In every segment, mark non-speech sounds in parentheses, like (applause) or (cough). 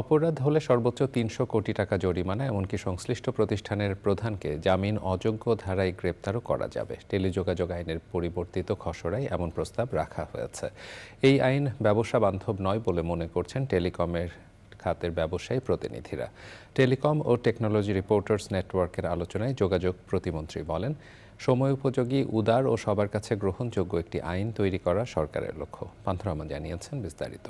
অপরাধ হলে সর্বোচ্চ তিনশো কোটি টাকা জরিমানা, এমনকি সংশ্লিষ্ট প্রতিষ্ঠানের প্রধানকে জামিন অযোগ্য ধারায় গ্রেপ্তারও করা যাবে। টেলিযোগাযোগ আইনের পরিবর্তিত খসড়ায় এমন প্রস্তাব রাখা হয়েছে। এই আইন ব্যবসা বান্ধব নয় বলে মনে করছেন টেলিকমের খাতের ব্যবসায়ী প্রতিনিধিরা। টেলিকম ও টেকনোলজি রিপোর্টার্স নেটওয়ার্কের আলোচনায় যোগাযোগ প্রতিমন্ত্রী বলেন, সময় উপযোগী, উদার ও সবার কাছে গ্রহণযোগ্য একটি আইন তৈরি করা সরকারের লক্ষ্য। পান্থরহমান জানিয়েছেন বিস্তারিত।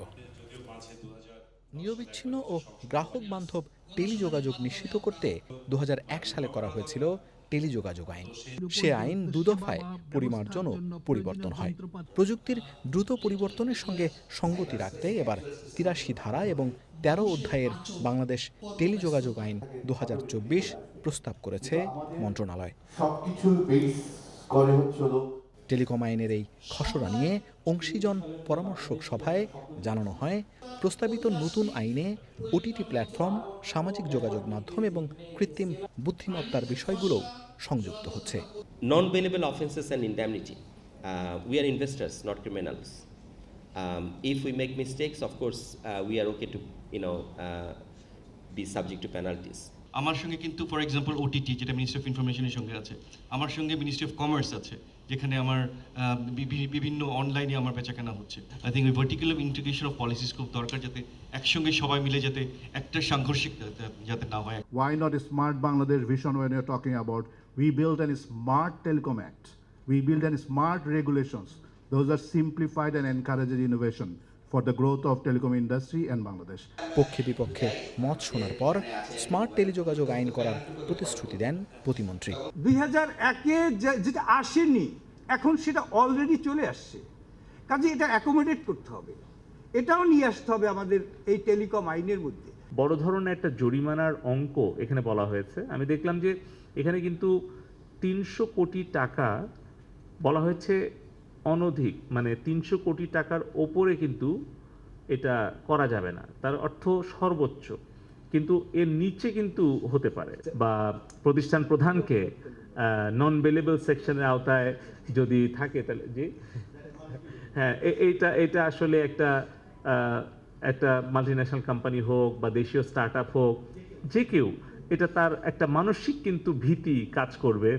নিরবিচ্ছিন্ন ও গ্রাহক বান্ধব টেলিযোগাযোগ নিশ্চিত করতে দুহাজার এক সালে করা হয়েছিল টেলিযোগাযোগ আইন। সে আইন দুদফায় পরিমার্জন ও পরিবর্তন হয়। প্রযুক্তির দ্রুত পরিবর্তনের সঙ্গে সঙ্গতি রাখতে এবার তিরাশি ধারা এবং তেরো অধ্যায়ের বাংলাদেশ টেলিযোগাযোগ আইন দু হাজার চব্বিশ প্রস্তাব করেছে মন্ত্রণালয়। করে হচ্ছে হলো টেলিকম আইনের এই খসড়া নিয়ে অংশীজন পরামর্শ সভায় জানানো হয়, প্রস্তাবিত নতুন আইনে ওটিটি প্ল্যাটফর্ম, সামাজিক যোগাযোগ মাধ্যম এবং কৃত্রিম বুদ্ধিমত্তার বিষয়গুলো সংযুক্ত হচ্ছে। Non bailable offences and indemnity we are investors not criminals if we make mistakes of course we are okay to you know be subject to penalties আমার সঙ্গে কিন্তু ফর এক্সাম্পল ওটিটি যেটা মিনিস্ট্রি অফ ইনফরমেশনের সঙ্গে আছে। আমার সঙ্গে ministry of commerce আছে যেখানে আমার বিভিন্ন অনলাইনে আমার বেচাকেনা হচ্ছে। আই থিঙ্ক ওই ভার্টিক্যাল ইন্টিগ্রেশন অফ পলিসিস খুব দরকার যাতে একসঙ্গে সবাই মিলে যাতে একটা সাংঘর্ষিক যাতে- না হয়। Why not a smart Bangladesh vision when you're talking about we build smart smart telecom act, we build a smart regulations. Those are simplified and encourages innovation the growth growth telecom industry and Bangladesh Bangladesh. পক্ষে বিপক্ষে মত শোনার পর smart টেলিযোগাযোগ আইন করার প্রতিশ্রুতি দেন প্রতিমন্ত্রী। দুই হাজার একে যেটা আসেনি এখন সেটা অলরেডি চলে আসছে। কাজে এটা অ্যাকোমোডেট করতে হবে। এটাও নিয়ে আসতে হবে আমাদের এই টেলিকম আইনের মধ্যে। বড় ধরনের একটা জরিমানার অঙ্ক এখানে বলা হয়েছে। আমি দেখলাম যে এখানে কিন্তু তিনশো কোটি টাকা বলা হয়েছে অনধিক মানে তিনশো কোটি টাকার ওপরে কিন্তু এটা করা যাবে না। তার অর্থ সর্বোচ্চ। কিন্তু এর নিচে কিন্তু হতে পারে। বা প্রতিষ্ঠান প্রধানকে নন বেলেবল সেকশনের আওতায় যদি থাকে তাহলে জি হ্যাঁ এইটা এটা আসলে একটা একটা মাল্টিন্যাশনাল কোম্পানি হোক বা দেশীয় স্টার্ট হোক, যে কেউ, এটা তার একটা মানসিক কিন্তু ভীতি কাজ করবে।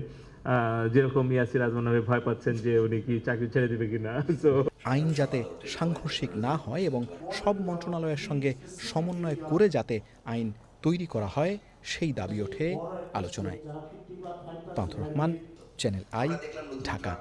যেরকম ইয়াসির আজমান নামে ভয় পাচ্ছেন যে উনি কি চাকরি ছেড়ে দেবে কিনা (laughs) তো আইন যাতে সাংঘর্ষিক না হয় এবং সব মন্ত্রণালয়ের সঙ্গে সমন্বয় করে যাতে আইন তৈরি করা হয়, সেই দাবি ওঠে আলোচনায়। Pantha Rahman, channel I, Dhaka.